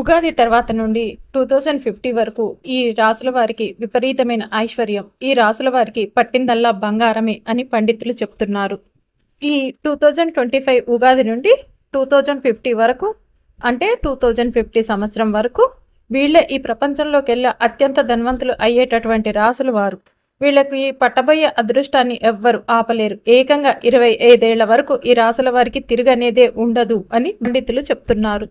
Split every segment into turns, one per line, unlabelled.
ఉగాది తర్వాత నుండి two thousand fifty వరకు ఈ రాసుల వారికి విపరీతమైన ఐశ్వర్యం ఈ రాసుల వారికి పట్టిందల్లా బంగారమే అని పండితులు చెప్తున్నారు. ఈ two thousand twenty five Ugadi నుండి టూ థౌజండ్ ఫిఫ్టీ వరకు అంటే టూ థౌజండ్ ఫిఫ్టీ సంవత్సరం వరకు వీళ్ళే ఈ ప్రపంచంలోకి వెళ్ళే అత్యంత ధనవంతులు అయ్యేటటువంటి రాసులు వారు. వీళ్ళకి పట్టబోయే అదృష్టాన్ని ఎవ్వరు ఆపలేరు. ఏకంగా ఇరవై ఐదేళ్ళ వరకు ఈ రాసుల వారికి తిరగనేదే ఉండదు అని పండితులు చెప్తున్నారు.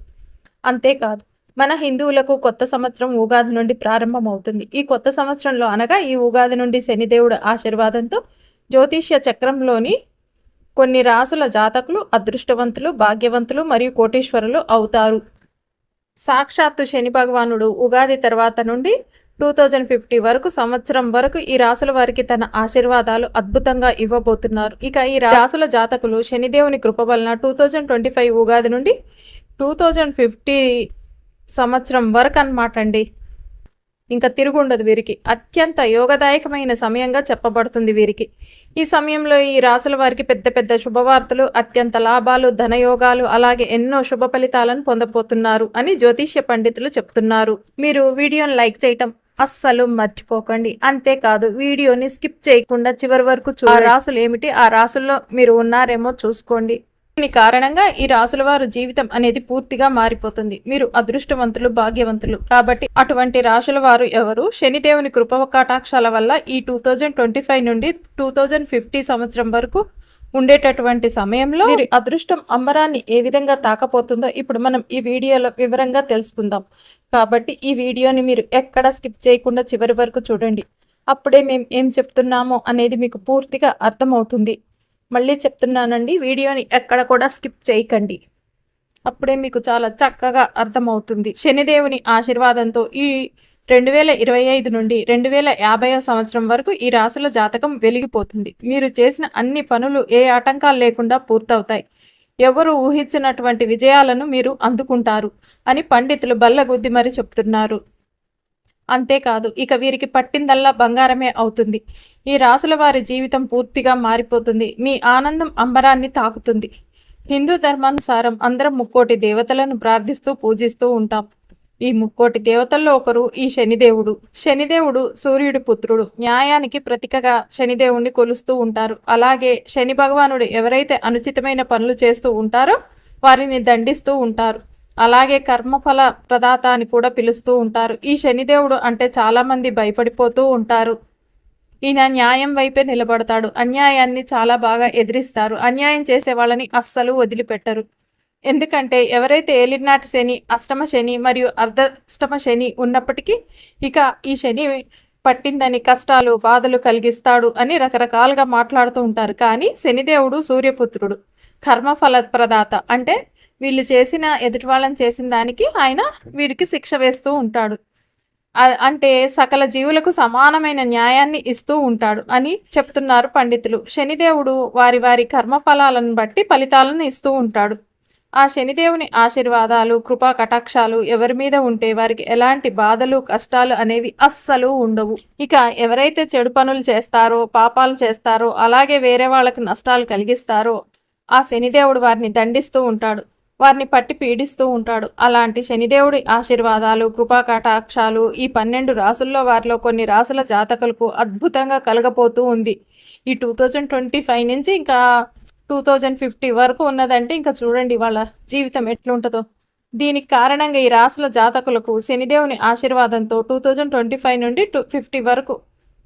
అంతేకాదు మన హిందువులకు కొత్త సంవత్సరం ఉగాది నుండి ప్రారంభమవుతుంది. ఈ కొత్త సంవత్సరంలో అనగా ఈ ఉగాది నుండి శనిదేవుడు ఆశీర్వాదంతో జ్యోతిష్య చక్రంలోని కొన్ని రాసుల జాతకులు అదృష్టవంతులు భాగ్యవంతులు మరియు కోటీశ్వరులు అవుతారు. సాక్షాత్తు శని భగవానుడు ఉగాది తర్వాత నుండి టూ థౌజండ్ ఫిఫ్టీ వరకు సంవత్సరం వరకు ఈ రాసుల వారికి తన ఆశీర్వాదాలు అద్భుతంగా ఇవ్వబోతున్నారు. ఇక ఈ రాసుల జాతకులు శనిదేవుని కృప వలన two thousand twenty five Ugadi నుండి టూ థౌజండ్ ఫిఫ్టీ సంవత్సరం వరకు అనమాట అండి ఇంకా తిరుగుండదు వీరికి. అత్యంత యోగదాయకమైన సమయంగా చెప్పబడుతుంది వీరికి. ఈ సమయంలో ఈ రాసుల వారికి పెద్ద పెద్ద శుభవార్తలు అత్యంత లాభాలు ధనయోగాలు అలాగే ఎన్నో శుభ ఫలితాలను పొందబోతున్నారు అని జ్యోతిష్య పండితులు చెప్తున్నారు. మీరు వీడియోని లైక్ చేయటం అస్సలు మర్చిపోకండి. అంతేకాదు వీడియోని స్కిప్ చేయకుండా చివరి వరకు ఆ రాసులు ఏమిటి? ఆ రాసుల్లో మీరు ఉన్నారేమో చూసుకోండి. దీని కారణంగా ఈ రాసుల వారు జీవితం అనేది పూర్తిగా మారిపోతుంది. మీరు అదృష్టవంతులు భాగ్యవంతులు. కాబట్టి అటువంటి రాసుల వారు ఎవరు? శనిదేవుని కృప కటాక్షాల వల్ల ఈ టూ థౌజండ్ ట్వంటీ ఫైవ్ నుండి టూ థౌజండ్ ఫిఫ్టీ సంవత్సరం వరకు ఉండేటటువంటి సమయంలో మీరు అదృష్టం అంబరాన్ని ఏ విధంగా తాకపోతుందో ఇప్పుడు మనం ఈ వీడియోలో వివరంగా తెలుసుకుందాం. కాబట్టి ఈ వీడియోని మీరు ఎక్కడ స్కిప్ చేయకుండా చివరి వరకు చూడండి. అప్పుడే మేము ఏం చెప్తున్నామో అనేది మీకు పూర్తిగా అర్థమవుతుంది. మళ్ళీ చెప్తున్నానండి వీడియోని ఎక్కడ కూడా స్కిప్ చేయకండి. అప్పుడే మీకు చాలా చక్కగా అర్థమవుతుంది. శనిదేవుని ఆశీర్వాదంతో ఈ రెండు వేల ఇరవై ఐదు నుండి రెండు వేల యాభై సంవత్సరం వరకు ఈ రాసుల జాతకం వెలిగిపోతుంది. మీరు చేసిన అన్ని పనులు ఏ ఆటంకాలు లేకుండా పూర్తవుతాయి. ఎవరు ఊహించినటువంటి విజయాలను మీరు అందుకుంటారు అని పండితులు బల్లగుద్ది మరి చెప్తున్నారు. అంతేకాదు ఇక వీరికి పట్టిందల్లా బంగారమే అవుతుంది. ఈ రాసుల వారి జీవితం పూర్తిగా మారిపోతుంది. మీ ఆనందం అంబరాన్ని తాకుతుంది. హిందూ ధర్మానుసారం అందరం ముక్కోటి దేవతలను ప్రార్థిస్తూ పూజిస్తూ ఉంటాం. ఈ ముక్కోటి దేవతల్లో ఒకరు ఈ శనిదేవుడు. శనిదేవుడు సూర్యుడి పుత్రుడు. న్యాయానికి ప్రతీకగా శనిదేవుణ్ణి కొలుస్తూ ఉంటారు. అలాగే శని భగవానుడు ఎవరైతే అనుచితమైన పనులు చేస్తూ ఉంటారో వారిని దండిస్తూ ఉంటారు. అలాగే కర్మఫల ప్రదాత అని కూడా పిలుస్తూ ఉంటారు. ఈ శనిదేవుడు అంటే చాలామంది భయపడిపోతూ ఉంటారు. ఈయన న్యాయం వైపే నిలబడతాడు. అన్యాయాన్ని చాలా బాగా ఎదిరిస్తారు. అన్యాయం చేసే వాళ్ళని అస్సలు వదిలిపెట్టరు. ఎందుకంటే ఎవరైతే ఏలినాటి శని అష్టమ శని మరియు అర్ధష్టమ శని ఉన్నప్పటికీ ఇక ఈ శని పట్టిందని కష్టాలు బాధలు కలిగిస్తాడు అని రకరకాలుగా మాట్లాడుతూ ఉంటారు. కానీ శనిదేవుడు సూర్యపుత్రుడు కర్మఫల ప్రదాత అంటే వీళ్ళు చేసిన ఎదుటి వాళ్ళని చేసిన దానికి ఆయన వీడికి శిక్ష వేస్తూ ఉంటాడు. అంటే సకల జీవులకు సమానమైన న్యాయాన్ని ఇస్తూ ఉంటాడు అని చెప్తున్నారు పండితులు. శనిదేవుడు వారి వారి కర్మఫలాలను బట్టి ఫలితాలను ఇస్తూ ఉంటాడు. ఆ శనిదేవుని ఆశీర్వాదాలు కృపా కటాక్షాలు ఎవరి మీద ఉంటే వారికి ఎలాంటి బాధలు కష్టాలు అనేవి అస్సలు ఉండవు. ఇక ఎవరైతే చెడు పనులు చేస్తారో పాపాలు చేస్తారో అలాగే వేరే వాళ్ళకి నష్టాలు కలిగిస్తారో ఆ శనిదేవుడు వారిని దండిస్తూ ఉంటాడు. వారిని పట్టి పీడిస్తూ ఉంటాడు. అలాంటి శనిదేవుడి ఆశీర్వాదాలు కృపాకటాక్షాలు ఈ పన్నెండు రాసుల్లో వారిలో కొన్ని రాసుల జాతకులకు అద్భుతంగా కలగపోతూ ఉంది. ఈ టూ థౌజండ్ ట్వంటీ ఫైవ్ నుంచి ఇంకా టూ థౌజండ్ ఫిఫ్టీ వరకు ఉన్నదంటే ఇంకా చూడండి వాళ్ళ జీవితం ఎట్లుంటుందో. దీనికి కారణంగా ఈ రాసుల జాతకులకు శనిదేవుని ఆశీర్వాదంతో టూ థౌజండ్ ట్వంటీ ఫైవ్ నుండి టూ ఫిఫ్టీ వరకు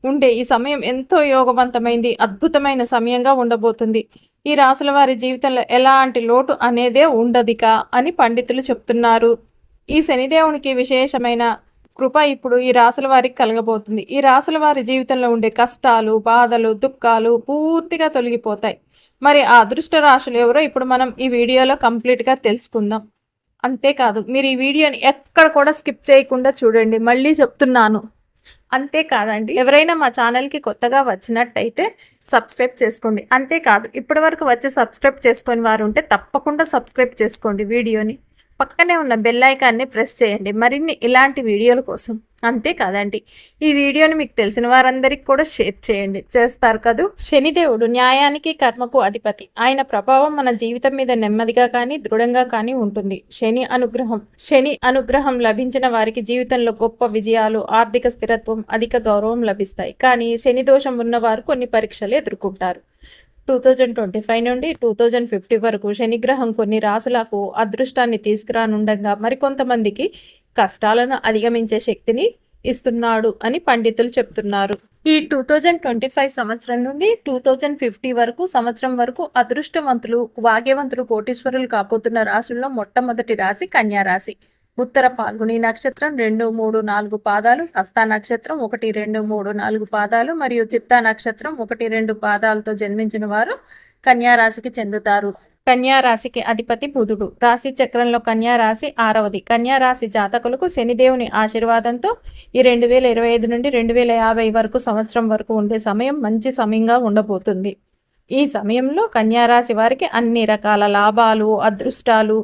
ఉండే ఈ సమయం ఎంతో యోగవంతమైంది అద్భుతమైన సమయంగా ఉండబోతుంది. ఈ రాసుల వారి జీవితంలో ఎలాంటి లోటు అనేదే ఉండదిక అని పండితులు చెప్తున్నారు. ఈ శనిదేవునికి విశేషమైన కృప ఇప్పుడు ఈ రాసుల వారికి కలగబోతుంది. ఈ రాసుల వారి జీవితంలో ఉండే కష్టాలు బాధలు దుఃఖాలు పూర్తిగా తొలగిపోతాయి. మరి ఆ అదృష్ట రాశులు ఎవరో ఇప్పుడు మనం ఈ వీడియోలో కంప్లీట్గా తెలుసుకుందాం. అంతేకాదు మీరు ఈ వీడియోని ఎక్కడ కూడా స్కిప్ చేయకుండా చూడండి. మళ్ళీ చెప్తున్నాను. అంతేకాదండి ఎవరైనా మా ఛానల్కి కొత్తగా వచ్చినట్టయితే సబ్స్క్రైబ్ చేసుకోండి. అంతేకాదు ఇప్పటి వరకు వచ్చి సబ్స్క్రైబ్ చేసుకొని వారు ఉంటే తప్పకుండా సబ్స్క్రైబ్ చేసుకోండి వీడియోని. పక్కనే ఉన్న బెల్ ఐకాన్ని ప్రెస్ చేయండి. మరిన్ని ఇలాంటి వీడియోల కోసం అంతే కాదండి. ఈ వీడియోని మీకు తెలిసిన వారందరికీ కూడా షేర్ చేయండి. చేస్తారు కదూ? శనిదేవుడు న్యాయానికి కర్మకు అధిపతి. ఆయన ప్రభావం మన జీవితం మీద నెమ్మదిగా కానీ దృఢంగా కానీ ఉంటుంది. శని అనుగ్రహం. శని అనుగ్రహం లభించిన వారికి జీవితంలో గొప్ప విజయాలు ఆర్థిక స్థిరత్వం అధిక గౌరవం లభిస్తాయి. కానీ శని దోషం ఉన్నవారు కొన్ని పరీక్షలు ఎదుర్కొంటారు. టూ థౌజండ్ ట్వంటీ ఫైవ్ నుండి టూ థౌజండ్ ఫిఫ్టీ వరకు శనిగ్రహం కొన్ని రాసులకు అదృష్టాన్ని తీసుకురానుండగా మరికొంతమందికి కష్టాలను అధిగమించే శక్తిని ఇస్తున్నాడు అని పండితులు చెప్తున్నారు. ఈ టూ థౌజండ్ ట్వంటీ ఫైవ్ సంవత్సరం నుండి టూ థౌజండ్ ఫిఫ్టీ వరకు సంవత్సరం వరకు అదృష్టవంతులు భాగ్యవంతులు కోటీశ్వరులు కాబోతున్న రాశుల్లో మొట్టమొదటి రాశి కన్యా రాశి ఉత్తర ఫాల్గుని నక్షత్రం రెండు మూడు నాలుగు పాదాలు హస్త నక్షత్రం ఒకటి రెండు మూడు నాలుగు పాదాలు మరియు చిత్తా నక్షత్రం ఒకటి రెండు పాదాలతో జన్మించిన వారు కన్యారాశికి చెందుతారు. కన్యారాశికి అధిపతి బుధుడు. రాశి చక్రంలో కన్యా రాశి ఆరవది. కన్యా రాశి జాతకులకు శనిదేవుని ఆశీర్వాదంతో ఈ రెండు వేల ఇరవై ఐదు నుండి రెండు వేల యాభై వరకు సంవత్సరం వరకు ఉండే సమయం మంచి సమయంగా ఉండబోతుంది. ఈ సమయంలో కన్యారాశి వారికి అన్ని రకాల లాభాలు అదృష్టాలు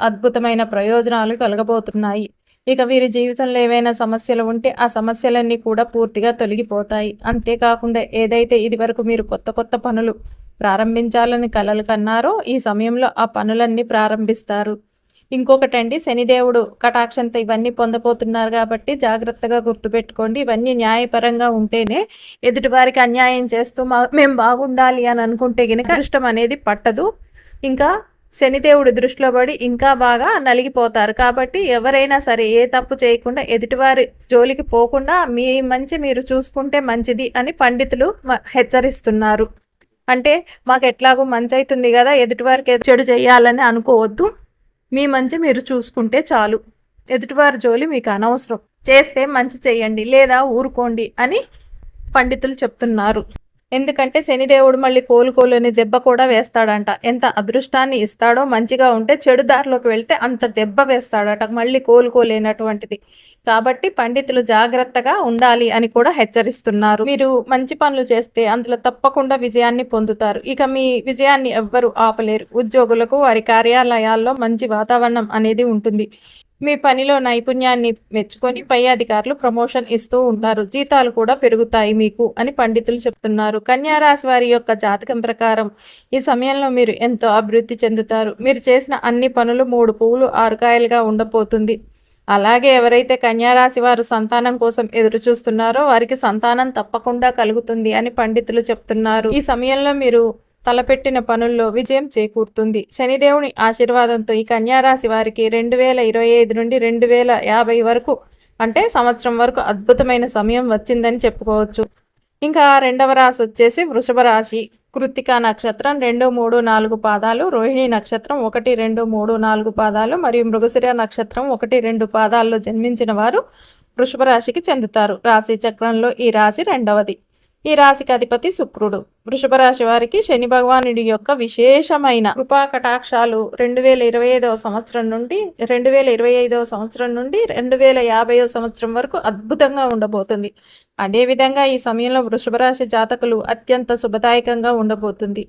అద్భుతమైన ప్రయోజనాలు కలగబోతున్నాయి. ఇక వీరి జీవితంలో ఏవైనా సమస్యలు ఉంటే ఆ సమస్యలన్నీ కూడా పూర్తిగా తొలగిపోతాయి. అంతేకాకుండా ఏదైతే ఇదివరకు మీరు కొత్త కొత్త పనులు ప్రారంభించాలని కలలు కన్నారో ఈ సమయంలో ఆ పనులన్నీ ప్రారంభిస్తారు. ఇంకొకటండి శనిదేవుడు కటాక్షంతో ఇవన్నీ పొందబోతున్నారు కాబట్టి జాగ్రత్తగా గుర్తుపెట్టుకోండి. ఇవన్నీ న్యాయపరంగా ఉంటేనే ఎదుటివారికి అన్యాయం చేస్తూ మా మేము బాగుండాలి అని అనుకుంటే కనుక అదృష్టం అనేది పట్టదు. ఇంకా శనిదేవుడి దృష్టిలో పడి ఇంకా బాగా నలిగిపోతారు. కాబట్టి ఎవరైనా సరే ఏ తప్పు చేయకుండా ఎదుటివారి జోలికి పోకుండా మీ మంచి మీరు చూసుకుంటే మంచిది అని పండితులు హెచ్చరిస్తున్నారు. అంటే మాకు ఎట్లాగో మంచి అవుతుంది కదా ఎదుటివారికి చెడు చేయాలని అనుకోవద్దు. మీ మంచి మీరు చూసుకుంటే చాలు. ఎదుటివారి జోలి మీకు అనవసరం. చేస్తే మంచి చేయండి లేదా ఊరుకోండి అని పండితులు చెప్తున్నారు. ఎందుకంటే శనిదేవుడు మళ్ళీ కోలుకోలేని దెబ్బ కూడా వేస్తాడంట. ఎంత అదృష్టాన్ని ఇస్తాడో మంచిగా ఉంటే చెడు దారిలోకి వెళ్తే అంత దెబ్బ వేస్తాడట. మళ్ళీ కోలుకోలేనటువంటిది. కాబట్టి పండితులు జాగ్రత్తగా ఉండాలి అని కూడా హెచ్చరిస్తున్నారు. మీరు మంచి పనులు చేస్తే అందులో తప్పకుండా విజయాన్ని పొందుతారు. ఇక మీ విజయాన్ని ఎవ్వరు ఆపలేరు. ఉద్యోగులకు వారి కార్యాలయాల్లో మంచి వాతావరణం అనేది ఉంటుంది. మీ పనిలో నైపుణ్యాన్ని మెచ్చుకొని పై అధికారులు ప్రమోషన్ ఇస్తూ ఉంటారు. జీతాలు కూడా పెరుగుతాయి మీకు అని పండితులు చెప్తున్నారు. కన్యారాశి వారి యొక్క జాతకం ప్రకారం ఈ సమయంలో మీరు ఎంతో అభివృద్ధి చెందుతారు. మీరు చేసిన అన్ని పనులు మూడు పువ్వులు ఆరుకాయలుగా ఉండబోతుంది. అలాగే ఎవరైతే కన్యారాశి వారు సంతానం కోసం ఎదురు చూస్తున్నారో వారికి సంతానం తప్పకుండా కలుగుతుంది అని పండితులు చెప్తున్నారు. ఈ సమయంలో మీరు తలపెట్టిన పనుల్లో విజయం చేకూరుతుంది. శనిదేవుని ఆశీర్వాదంతో ఈ కన్యారాశి వారికి రెండు వేల ఇరవై ఐదు నుండి రెండు వేల యాభై వరకు అంటే సంవత్సరం వరకు అద్భుతమైన సమయం వచ్చిందని చెప్పుకోవచ్చు. ఇంకా రెండవ రాశి వచ్చేసి వృషభ రాశి. కృత్తికా నక్షత్రం రెండు మూడు నాలుగు పాదాలు రోహిణి నక్షత్రం ఒకటి రెండు మూడు నాలుగు పాదాలు మరియు మృగశిర నక్షత్రం ఒకటి రెండు పాదాల్లో జన్మించిన వారు వృషభ రాశికి చెందుతారు. రాశి చక్రంలో ఈ రాశి రెండవది. ఈ రాశికి అధిపతి శుక్రుడు. వృషభ రాశి వారికి శని భగవానుడి యొక్క విశేషమైన కృపా కటాక్షాలు రెండు వేల ఇరవై ఐదవ సంవత్సరం నుండి రెండు వేల ఇరవై ఐదవ సంవత్సరం నుండి రెండు వేల యాభైవ సంవత్సరం వరకు అద్భుతంగా ఉండబోతుంది. అదేవిధంగా ఈ సమయంలో వృషభ రాశి జాతకులు అత్యంత శుభదాయకంగా ఉండబోతుంది.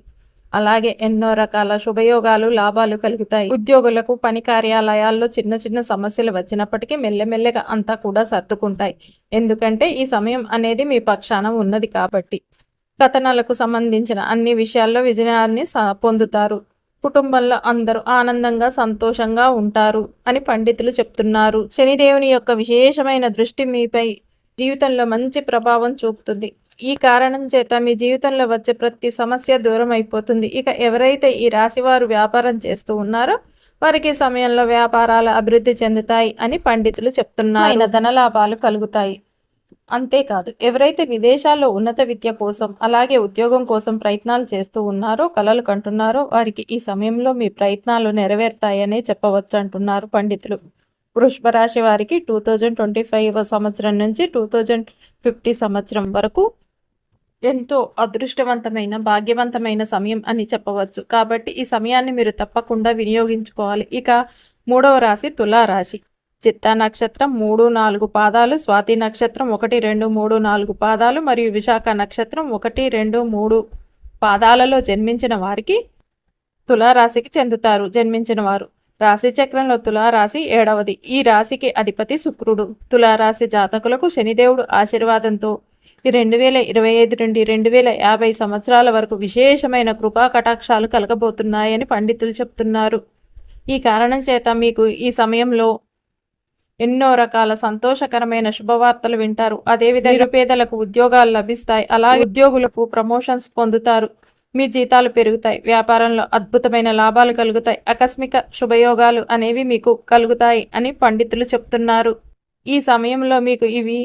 అలాగే ఎన్నో రకాల శుభయోగాలు లాభాలు కలుగుతాయి. ఉద్యోగులకు పని కార్యాలయాల్లో చిన్న చిన్న సమస్యలు వచ్చినప్పటికీ మెల్లమెల్లగా అంతా కూడా సర్దుకుంటాయి. ఎందుకంటే ఈ సమయం అనేది మీ పక్షాన ఉన్నది కాబట్టి. కథనాలకు సంబంధించిన అన్ని విషయాల్లో విజయాన్ని పొందుతారు. కుటుంబంలో అందరూ ఆనందంగా సంతోషంగా ఉంటారు అని పండితులు చెప్తున్నారు. శనిదేవుని యొక్క విశేషమైన దృష్టి మీపై జీవితంలో మంచి ప్రభావం చూపుతుంది. ఈ కారణం చేత మీ జీవితంలో వచ్చే ప్రతి సమస్య దూరం అయిపోతుంది. ఇక ఎవరైతే ఈ రాశి వారు వ్యాపారం చేస్తూ ఉన్నారో వారికి సమయంలో వ్యాపారాలు అభివృద్ధి చెందుతాయి అని పండితులు చెప్తున్నారు. ధన లాభాలు కలుగుతాయి. అంతేకాదు ఎవరైతే విదేశాల్లో ఉన్నత విద్య కోసం అలాగే ఉద్యోగం కోసం ప్రయత్నాలు చేస్తూ ఉన్నారో కలలు కంటున్నారో వారికి ఈ సమయంలో మీ ప్రయత్నాలు నెరవేరుతాయనే చెప్పవచ్చు అంటున్నారు పండితులు. వృషభ రాశి వారికి టూ థౌజండ్ ట్వంటీ ఫైవ్ సంవత్సరం నుంచి టూ థౌజండ్ ఫిఫ్టీ సంవత్సరం వరకు ఎంతో అదృష్టవంతమైన భాగ్యవంతమైన సమయం అని చెప్పవచ్చు. కాబట్టి ఈ సమయాన్ని మీరు తప్పకుండా వినియోగించుకోవాలి. ఇక మూడవ రాశి తులారాశి. చిత్తా నక్షత్రం మూడు నాలుగు పాదాలు స్వాతి నక్షత్రం ఒకటి రెండు మూడు నాలుగు పాదాలు మరియు విశాఖ నక్షత్రం ఒకటి రెండు మూడు పాదాలలో జన్మించిన వారికి తులారాశికి చెందుతారు. జన్మించిన వారు. రాశి చక్రంలో తులారాశి ఏడవది. ఈ రాశికి అధిపతి శుక్రుడు. తులారాశి జాతకులకు శనిదేవుడు ఆశీర్వాదంతో రెండు వేల ఇరవై ఐదు నుండి రెండు వేల యాభై సంవత్సరాల వరకు విశేషమైన కృపా కటాక్షాలు కలగబోతున్నాయని పండితులు చెప్తున్నారు. ఈ కారణం చేత మీకు ఈ సమయంలో ఎన్నో రకాల సంతోషకరమైన శుభవార్తలు వింటారు. అదేవిధంగా నిరుపేదలకు ఉద్యోగాలు లభిస్తాయి. అలాగే ఉద్యోగులకు ప్రమోషన్స్ పొందుతారు. మీ జీతాలు పెరుగుతాయి. వ్యాపారంలో అద్భుతమైన లాభాలు కలుగుతాయి. ఆకస్మిక శుభయోగాలు అనేవి మీకు కలుగుతాయి అని పండితులు చెప్తున్నారు. ఈ సమయంలో మీకు ఇవి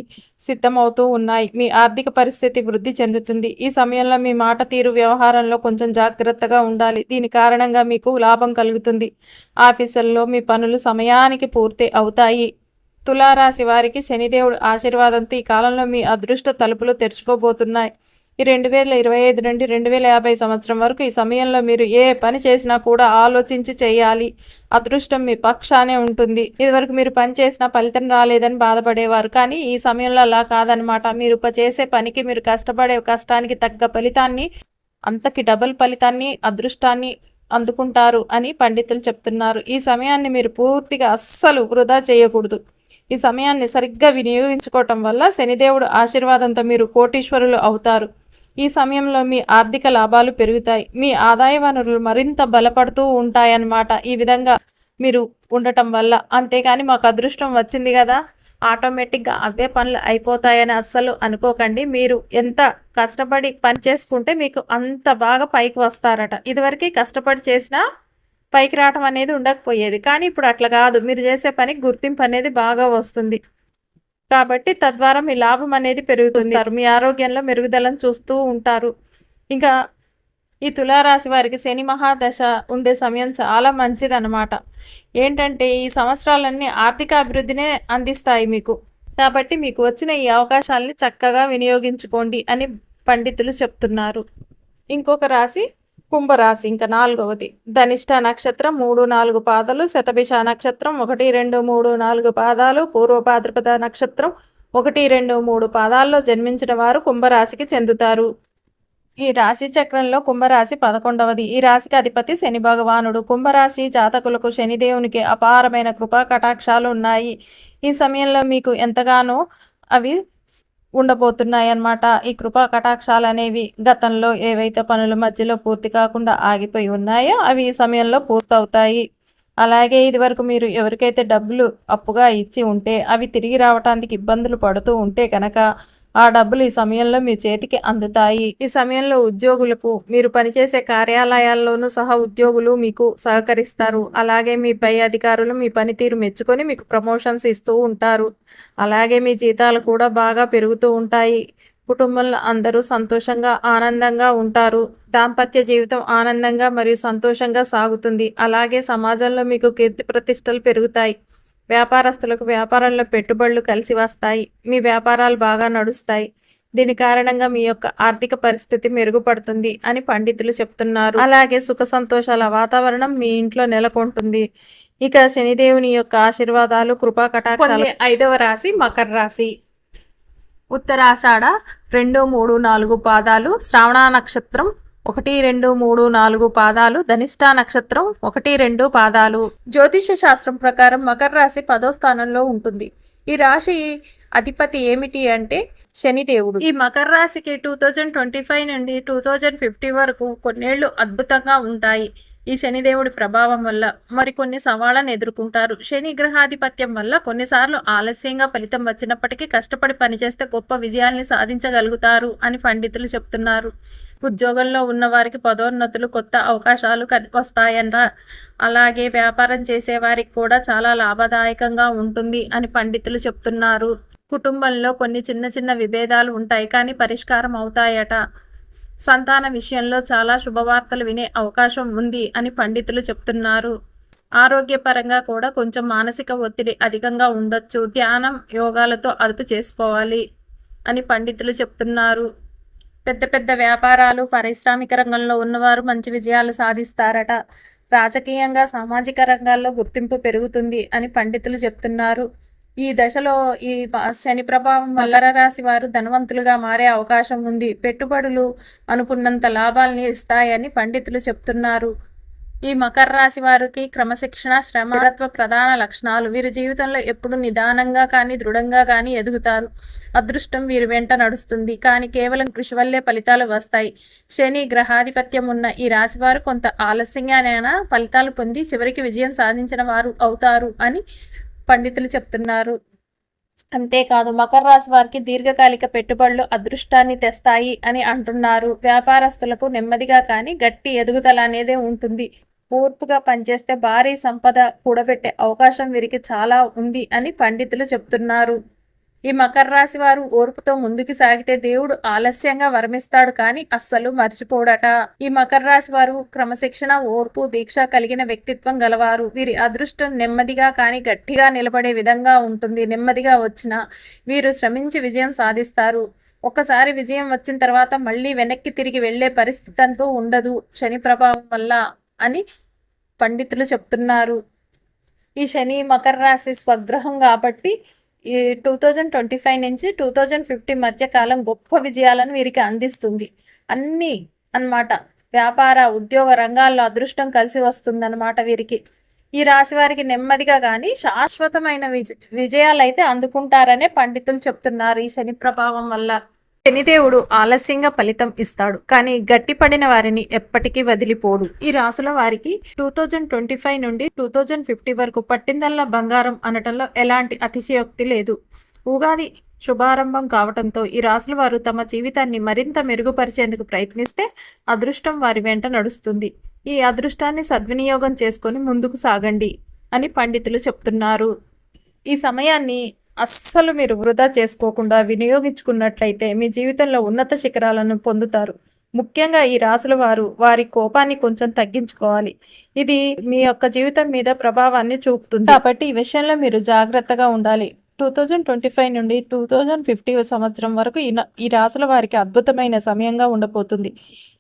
సిద్ధమవుతూ ఉన్నాయి. మీ ఆర్థిక పరిస్థితి వృద్ధి చెందుతుంది. ఈ సమయంలో మీ మాట తీరు వ్యవహారంలో కొంచెం జాగ్రత్తగా ఉండాలి. దీని కారణంగా మీకు లాభం కలుగుతుంది. ఆఫీసుల్లో మీ పనులు సమయానికి పూర్తి అవుతాయి. తులారాశి వారికి శనిదేవుడు ఆశీర్వాదంతో ఈ కాలంలో మీ అదృష్ట తలుపులు తెరుచుకోబోతున్నాయి. ఈ రెండు వేల ఇరవై ఐదు నుండి రెండు వేల యాభై సంవత్సరం వరకు ఈ సమయంలో మీరు ఏ పని చేసినా కూడా ఆలోచించి చేయాలి. అదృష్టం మీ పక్షానే ఉంటుంది. ఇదివరకు మీరు పని చేసినా ఫలితం రాలేదని బాధపడేవారు. కానీ ఈ సమయంలో అలా కాదనమాట మీరు చేసే పనికి మీరు కష్టపడే కష్టానికి తగ్గ ఫలితాన్ని అంతకి డబుల్ ఫలితాన్ని అదృష్టాన్ని అందుకుంటారు అని పండితులు చెప్తున్నారు. ఈ సమయాన్ని మీరు పూర్తిగా అస్సలు వృధా చేయకూడదు. ఈ సమయాన్ని సరిగ్గా వినియోగించుకోవటం వల్ల శనిదేవుడు ఆశీర్వాదంతో మీరు కోటీశ్వరులు అవుతారు. ఈ సమయంలో మీ ఆర్థిక లాభాలు పెరుగుతాయి. మీ ఆదాయ వనరులు మరింత బలపడుతూ ఉంటాయన్నమాట. ఈ విధంగా మీరు ఉండటం వల్ల. అంతేకాని మాకు అదృష్టం వచ్చింది కదా. ఆటోమేటిక్గా అవే పనులు అయిపోతాయని అస్సలు అనుకోకండి. మీరు ఎంత కష్టపడి పని చేసుకుంటే మీకు అంత బాగా పైకి వస్తారట. ఇదివరకు కష్టపడి చేసినా పైకి రావటం అనేది ఉండకపోయేది. కానీ ఇప్పుడు అట్లా కాదు. మీరు చేసే పనికి గుర్తింపు అనేది బాగా వస్తుంది. కాబట్టి తద్వారా మీ లాభం అనేది పెరుగుతుంటారు మీ ఆరోగ్యంలో మెరుగుదలను చూస్తూ ఉంటారు. ఇంకా ఈ తులారాశి వారికి శని మహాదశ ఉండే సమయం చాలా మంచిదన్నమాట. ఏంటంటే ఈ సంవత్సరాలన్నీ ఆర్థిక అభివృద్ధినే అందిస్తాయి మీకు. కాబట్టి మీకు వచ్చిన ఈ అవకాశాలని చక్కగా వినియోగించుకోండి అని పండితులు చెప్తున్నారు. ఇంకొక రాశి కుంభరాశి ఇంకా నాలుగవది. ధనిష్ట నక్షత్రం మూడు నాలుగు పాదాలు శతభిష నక్షత్రం ఒకటి రెండు మూడు నాలుగు పాదాలు పూర్వభాద్రపద నక్షత్రం ఒకటి రెండు మూడు పాదాల్లో జన్మించిన వారు కుంభరాశికి చెందుతారు. ఈ రాశి చక్రంలో కుంభరాశి పదకొండవది. ఈ రాశికి అధిపతి శని భగవానుడు. కుంభరాశి జాతకులకు శనిదేవునికి అపారమైన కృపా కటాక్షాలు ఉన్నాయి. ఈ సమయంలో మీకు ఎంతగానో అవి ఉండబోతున్నాయి అన్నమాట ఈ కృపా కటాక్షాలు అనేవి గతంలో ఏవైతే పనుల మధ్యలో పూర్తి కాకుండా ఆగిపోయి ఉన్నాయో అవి ఈ సమయంలో పూర్తవుతాయి. అలాగే ఇదివరకు మీరు ఎవరికైతే డబ్బులు అప్పుగా ఇచ్చి ఉంటే అవి తిరిగి రావడానికి ఇబ్బందులు పడుతూ ఉంటే కనుక ఆ డబ్బులు ఈ సమయంలో మీ చేతికి అందుతాయి. ఈ సమయంలో ఉద్యోగులకు మీరు పనిచేసే కార్యాలయాల్లోనూ సహా ఉద్యోగులు మీకు సహకరిస్తారు. అలాగే మీ పై అధికారులు మీ పనితీరు మెచ్చుకొని మీకు ప్రమోషన్స్ ఇస్తూ ఉంటారు. అలాగే మీ జీతాలు కూడా బాగా పెరుగుతూ ఉంటాయి. కుటుంబంలో అందరూ సంతోషంగా ఆనందంగా ఉంటారు. దాంపత్య జీవితం ఆనందంగా మరియు సంతోషంగా సాగుతుంది. అలాగే సమాజంలో మీకు కీర్తి ప్రతిష్టలు పెరుగుతాయి. వ్యాపారస్తులకు వ్యాపారంలో పెట్టుబడులు కలిసి వస్తాయి. మీ వ్యాపారాలు బాగా నడుస్తాయి. దీని కారణంగా మీ యొక్క ఆర్థిక పరిస్థితి మెరుగుపడుతుంది అని పండితులు చెప్తున్నారు. అలాగే సుఖ సంతోషాల వాతావరణం మీ ఇంట్లో నెలకొంటుంది. ఇక శనిదేవుని యొక్క ఆశీర్వాదాలు కృపా కటాక్షాలు. ఐదవ రాశి మకర రాశి. ఉత్తరాషాఢ రెండు మూడు నాలుగు పాదాలు శ్రావణ నక్షత్రం ఒకటి రెండు మూడు నాలుగు పాదాలు ధనిష్ట నక్షత్రం ఒకటి రెండు పాదాలు. జ్యోతిష శాస్త్రం ప్రకారం మకర రాశి పదో స్థానంలో ఉంటుంది. ఈ రాశి అధిపతి ఏమిటి అంటే శనిదేవుడు. ఈ మకర రాశికి టూ థౌజండ్ ట్వంటీ ఫైవ్ నుండి టూ థౌజండ్ ఫిఫ్టీ వరకు కొన్నేళ్ళు అద్భుతంగా ఉంటాయి. ఈ శనిదేవుడి ప్రభావం వల్ల మరికొన్ని సవాళ్ళను ఎదుర్కొంటారు. శని గ్రహాధిపత్యం వల్ల కొన్నిసార్లు ఆలస్యంగా ఫలితం వచ్చినప్పటికీ కష్టపడి పనిచేస్తే గొప్ప విజయాల్ని సాధించగలుగుతారు అని పండితులు చెప్తున్నారు. ఉద్యోగంలో ఉన్న వారికి పదోన్నతులు కొత్త అవకాశాలు వస్తాయనరా. అలాగే వ్యాపారం చేసేవారికి కూడా చాలా లాభదాయకంగా ఉంటుంది అని పండితులు చెప్తున్నారు. కుటుంబంలో కొన్ని చిన్న చిన్న విభేదాలు ఉంటాయి కానీ పరిష్కారం అవుతాయట. సంతాన విషయంలో చాలా శుభవార్తలు వినే అవకాశం ఉంది అని పండితులు చెప్తున్నారు. ఆరోగ్యపరంగా కూడా కొంచెం మానసిక ఒత్తిడి అధికంగా ఉండొచ్చు. ధ్యానం యోగాలతో అదుపు చేసుకోవాలి అని పండితులు చెప్తున్నారు. పెద్ద పెద్ద వ్యాపారాలు పారిశ్రామిక రంగంలో ఉన్నవారు మంచి విజయాలు సాధిస్తారట. రాజకీయంగా సామాజిక రంగాల్లో గుర్తింపు పెరుగుతుంది అని పండితులు చెప్తున్నారు. ఈ దశలో ఈ శని ప్రభావం మకర రాశి వారు ధనవంతులుగా మారే అవకాశం ఉంది. పెట్టుబడులు అనుకున్నంత లాభాలని ఇస్తాయని పండితులు చెప్తున్నారు. ఈ మకర రాశి వారికి క్రమశిక్షణ శ్రమ స్థిరత్వ ప్రధాన లక్షణాలు. వీరి జీవితంలో ఎప్పుడు నిదానంగా కానీ దృఢంగా కానీ ఎదుగుతారు. అదృష్టం వీరి వెంట నడుస్తుంది. కానీ కేవలం కృషి వల్లే ఫలితాలు వస్తాయి. శని గ్రహాధిపత్యం ఉన్న ఈ రాశివారు కొంత ఆలస్యంగానైనా ఫలితాలు పొంది చివరికి విజయం సాధించిన వారు అవుతారు అని పండితులు చెప్తున్నారు. అంతేకాదు మకర రాశి వారికి దీర్ఘకాలిక పెట్టుబడులు అదృష్టాన్ని తెస్తాయి అని అంటున్నారు. వ్యాపారస్తులకు నెమ్మదిగా కానీ గట్టి ఎదుగుదల అనేదే ఉంటుంది. ఓర్పుగా పనిచేస్తే భారీ సంపద కూడబెట్టే అవకాశం వీరికి చాలా ఉంది అని పండితులు చెప్తున్నారు. ఈ మకర రాశి వారు ఓర్పుతో ముందుకు సాగితే దేవుడు ఆలస్యంగా వరమిస్తాడు కానీ అస్సలు మర్చిపోడట. ఈ మకర రాశి వారు క్రమశిక్షణ ఓర్పు దీక్ష కలిగిన వ్యక్తిత్వం గలవారు. వీరి అదృష్టం నెమ్మదిగా కానీ గట్టిగా నిలబడే విధంగా ఉంటుంది. నెమ్మదిగా వచ్చిన వీరు శ్రమించి విజయం సాధిస్తారు. ఒక్కసారి విజయం వచ్చిన తర్వాత మళ్ళీ వెనక్కి తిరిగి వెళ్ళే పరిస్థితి అంటూ ఉండదు. శని ప్రభావం వల్ల అని పండితులు చెప్తున్నారు. ఈ శని మకర రాశి స్వగ్రహం కాబట్టి ఈ టూ థౌజండ్ ట్వంటీ ఫైవ్ నుంచి టూ థౌజండ్ ఫిఫ్టీ మధ్య కాలం గొప్ప విజయాలను వీరికి అందిస్తుంది. అన్నీ అన్నమాట. వ్యాపార ఉద్యోగ రంగాల్లో అదృష్టం కలిసి వస్తుందన్నమాట వీరికి. ఈ రాశి వారికి నెమ్మదిగా కానీ శాశ్వతమైన విజ విజయాలు అయితే అందుకుంటారనే పండితులు చెప్తున్నారు ఈ శని ప్రభావం వల్ల. శనిదేవుడు ఆలస్యంగా ఫలితం ఇస్తాడు కానీ గట్టిపడిన వారిని ఎప్పటికీ వదిలిపోడు. ఈ రాసుల వారికి టూ థౌజండ్ ట్వంటీ ఫైవ్ నుండి టూ థౌజండ్ ఫిఫ్టీ వరకు పట్టిందల్లా బంగారం అనటంలో ఎలాంటి అతిశయోక్తి లేదు. ఉగాది శుభారంభం కావడంతో ఈ రాసుల వారు తమ జీవితాన్ని మరింత మెరుగుపరిచేందుకు ప్రయత్నిస్తే అదృష్టం వారి వెంట నడుస్తుంది. ఈ అదృష్టాన్ని సద్వినియోగం చేసుకొని ముందుకు సాగండి అని పండితులు చెప్తున్నారు. ఈ సమయాన్ని అస్సలు మీరు వృధా చేసుకోకుండా వినియోగించుకున్నట్లయితే మీ జీవితంలో ఉన్నత శిఖరాలను పొందుతారు. ముఖ్యంగా ఈ రాసుల వారు వారి కోపాన్ని కొంచెం తగ్గించుకోవాలి. ఇది మీ యొక్క జీవితం మీద ప్రభావాన్ని చూపుతుంది. కాబట్టి ఈ విషయంలో మీరు జాగ్రత్తగా ఉండాలి. టూ థౌజండ్ ట్వంటీ ఫైవ్ నుండి టూ థౌజండ్ ఫిఫ్టీ సంవత్సరం వరకు ఈ ఈ రాసుల వారికి అద్భుతమైన సమయంగా ఉండబోతుంది.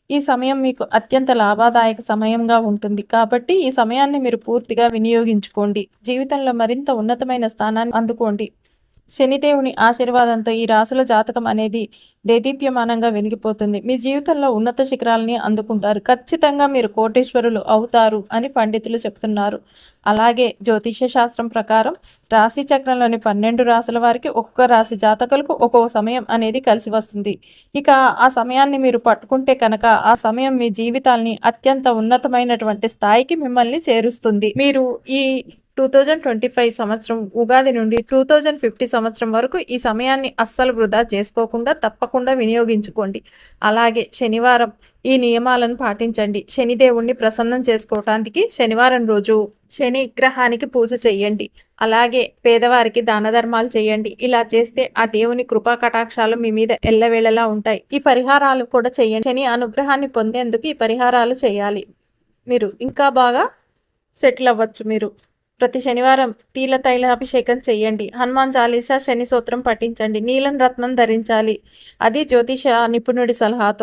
ఈ సమయం మీకు అత్యంత లాభదాయక సమయంగా ఉంటుంది. కాబట్టి ఈ సమయాన్ని మీరు పూర్తిగా వినియోగించుకోండి. జీవితంలో మరింత ఉన్నతమైన స్థానాన్ని అందుకోండి. శనిదేవుని ఆశీర్వాదంతో ఈ రాసుల జాతకం అనేది దేదీప్యమానంగా వెలిగిపోతుంది. మీ జీవితంలో ఉన్నత శిఖరాలని అందుకుంటారు. ఖచ్చితంగా మీరు కోటేశ్వరులు అవుతారు అని పండితులు చెప్తున్నారు. అలాగే జ్యోతిష్య శాస్త్రం ప్రకారం రాశి చక్రంలోని పన్నెండు రాసుల వారికి ఒక్కొక్క రాశి జాతకులకు ఒక్కొక్క సమయం అనేది కలిసి వస్తుంది. ఇక ఆ సమయాన్ని మీరు పట్టుకుంటే కనుక ఆ సమయం మీ జీవితాల్ని అత్యంత ఉన్నతమైనటువంటి స్థాయికి మిమ్మల్ని చేరుస్తుంది. మీరు ఈ టూ థౌజండ్ ట్వంటీ ఫైవ్ సంవత్సరం ఉగాది నుండి టూ థౌజండ్ ఫిఫ్టీ సంవత్సరం వరకు ఈ సమయాన్ని అస్సలు వృధా చేసుకోకుండా తప్పకుండా వినియోగించుకోండి. అలాగే శనివారం ఈ నియమాలను పాటించండి. శనిదేవుణ్ణి ప్రసన్నం చేసుకోవటానికి శనివారం రోజు శని గ్రహానికి పూజ చేయండి అలాగే పేదవారికి దాన ధర్మాలు చేయండి ఇలా చేస్తే ఆ దేవుని కృపా కటాక్షాలు మీ మీద ఎల్లవేళలా ఉంటాయి. ఈ పరిహారాలు కూడా చేయండి శని అనుగ్రహాన్ని పొందేందుకు ఈ పరిహారాలు చేయాలి. మీరు ఇంకా బాగా సెటిల్ అవ్వచ్చు మీరు. ప్రతి శనివారం తీల తైలాభిషేకం చేయండి. హనుమాన్ చాలీసా శని సూత్రం పఠించండి. నీలం రత్నం ధరించాలి. అది జ్యోతిష నిపుణుడి సలహాతో.